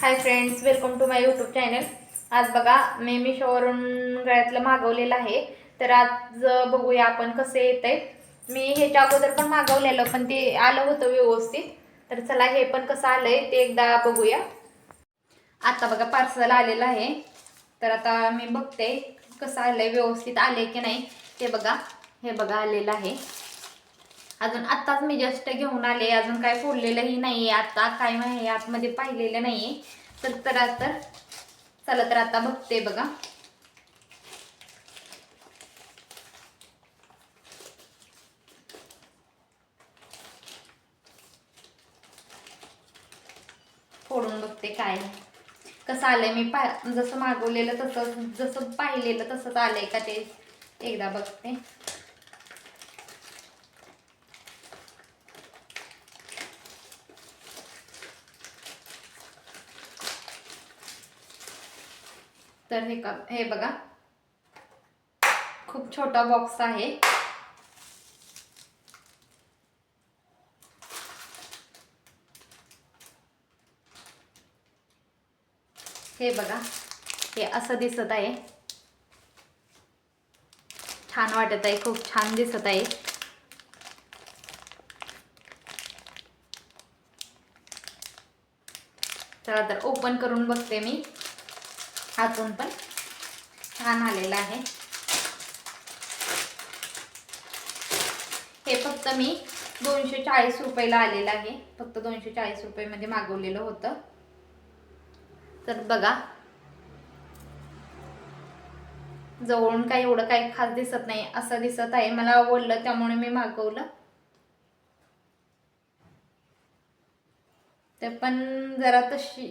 Hi friends welcome to my YouTube channel आज बघा मी मिशोवरून गळ्यातलं मागवलेलं आहे. तर आज बघूया आपण कसं आहे मी ह्याच्या अगोदर पण मागवलेलं पण ते आलं होतं व्यवस्थित. तर चला हे पण कसं आलंय ते एकदा बघूया. आता बघा पार्सल आलेलं आहे. तर आता मी बघते कसं आलंय व्यवस्थित आले की नाही. ते बघा हे बघा आलेलं आहे. अजून आत्ताच मी जस्ट घेऊन आले. अजून काय फोडलेलंही नाही आहे आता काय माहिती आतमध्ये पाहिलेलं नाही आहे तर तर तर चला तर आता बघते बघा. फोडून बघते काय. कसं आलंय मी पा जसं मागवलेलं तसं जसं पाहिलेलं तसंच आलंय का ते? एकदा बघते. तर हे का हे बघा. खूप छोटा बॉक्स आहे. हे बघा. हे असं दिसत आहे. छान वाटत आहे. खूप छान दिसत आहे. चला तर ओपन करून बघते मी. आतून पण छान आलेलं आहे. हे फक्त मी दोनशे चाळीस रुपयाला आलेलं आहे. फक्त दोनशे चाळीस रुपयेमध्ये मागवलेलं होतं. तर बघा. जवळून काही एवढं काही खास दिसत नाही असं दिसत आहे. मला आवडलं त्यामुळे मी मागवलं. ते पण जरा तशी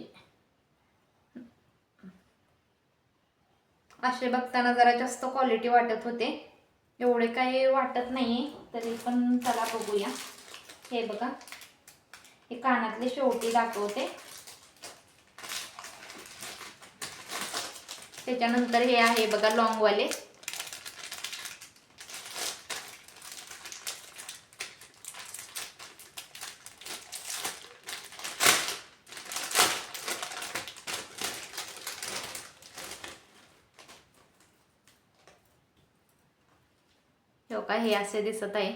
असे बघताना जरा जास्त क्वालिटी वाटत होते. एवढे काही वाटत नाही तरी पण चला बघूया. हे बघा. हे कानातले शेवटी दाखवते. त्याच्यानंतर हे आहे बघा लॉंगवाले हो का हे असे दिसत आहे.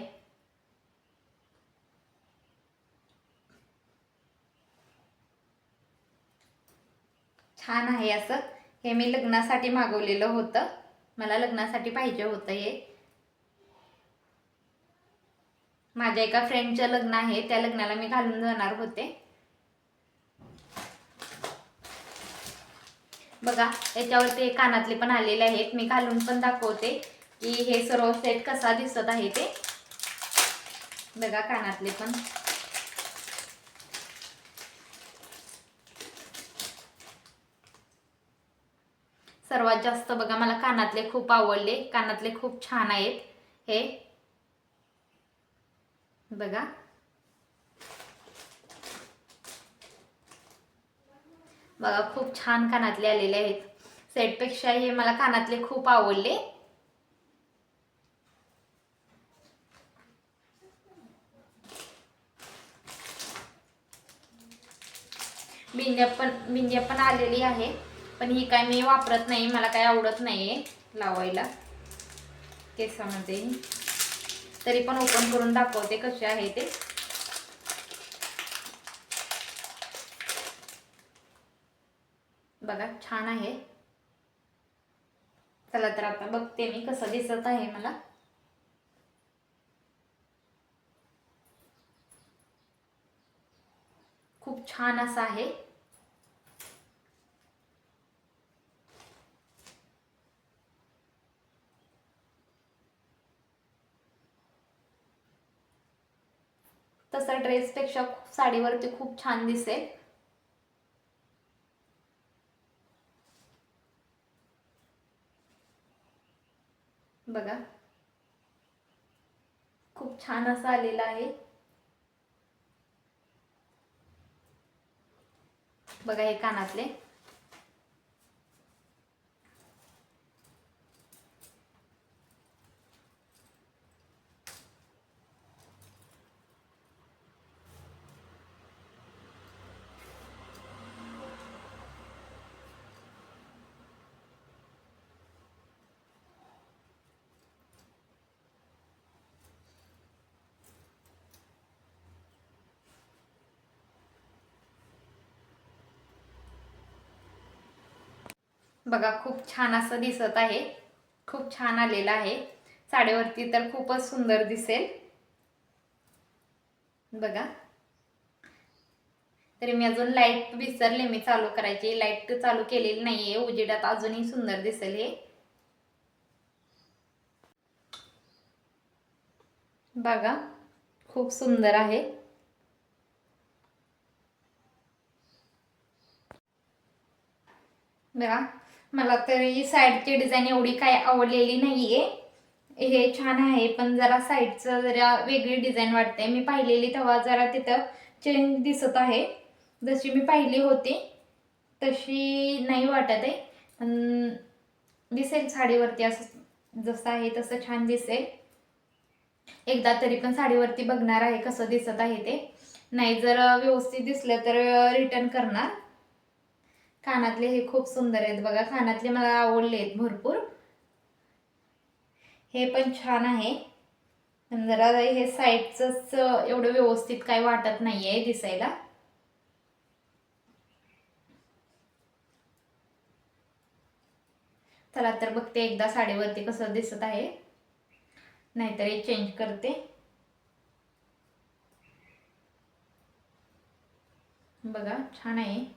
छान आहे असं. हे मी लग्नासाठी मागवलेलं होतं. मला लग्नासाठी पाहिजे होतं हे. माझ्या एका फ्रेंडचं लग्न आहे. त्या लग्नाला मी घालून जाणार होते. बघा याच्यावरती कानातले पण आलेले आहेत. मी घालून पण दाखवते. की हे सर्व सेट कसा दिसत आहे ते बघा कानातले पण. सर्वात जास्त बघा मला कानातले खूप आवडले. कानातले खूप छान आहेत हे. बघा. बघा खूप छान कानातले आलेले आहेत. सेटपेक्षा हे मला कानातले खूप आवडले. बिंद्या पण बिंद्या पण आलेली आहे. पण ही काय मी वापरत नाही मला काय आवडत नाही आहे लावायला. केसामध्ये. तरी पण ओपन करून दाखवते कसे आहे ते. बघा छान आहे. चला तर आता बघते मी कसं दिसत आहे मला. खूप छान असं आहे. तसा ड्रेसपेक्षा साडीवरती खूप छान दिसेल. बघा. खूप छान असं आलेलं आहे. बघा हे कानातले. बघा खूप छान असं दिसत आहे. खूप छान आलेलं आहे. साडीवरती तर खूपच सुंदर दिसेल. बघा. तरी मी अजून लाइट विसरले मी चालू करायची. लाइट चालू केलेली नाहीये. उजेडात अजूनही सुंदर दिसेल हे. बघा खूप सुंदर आहे. बघा. मला तरी साईडची डिझाईन एवढी काय आवडलेली नाहीये. हे छान आहे पण जरा साईडचं जरा वेगळी डिझाईन वाटते. मी पाहिलेली तेव्हा जरा तिथं चेंज दिसत आहे. जशी मी पाहिली होती तशी नाही वाटत आहे. पण दिसेल साडीवरती असं जसं आहे तसं छान दिसेल. एकदा तरी पण साडीवरती बघणार आहे कसं दिसत आहे ते. नाही जर व्यवस्थित दिसलं तर रिटर्न करणार. कानातले हे खूप सुंदर आहेत बघा. कानातले मला आवडले आहेत भरपूर. हे पण छान आहे. जरा हे साईडचंच एवढं व्यवस्थित काय वाटत नाही आहे दिसायला. चला तर बघते एकदा साडीवरती कसं दिसत आहे. नाहीतर हे चेंज करते. बघा छान आहे.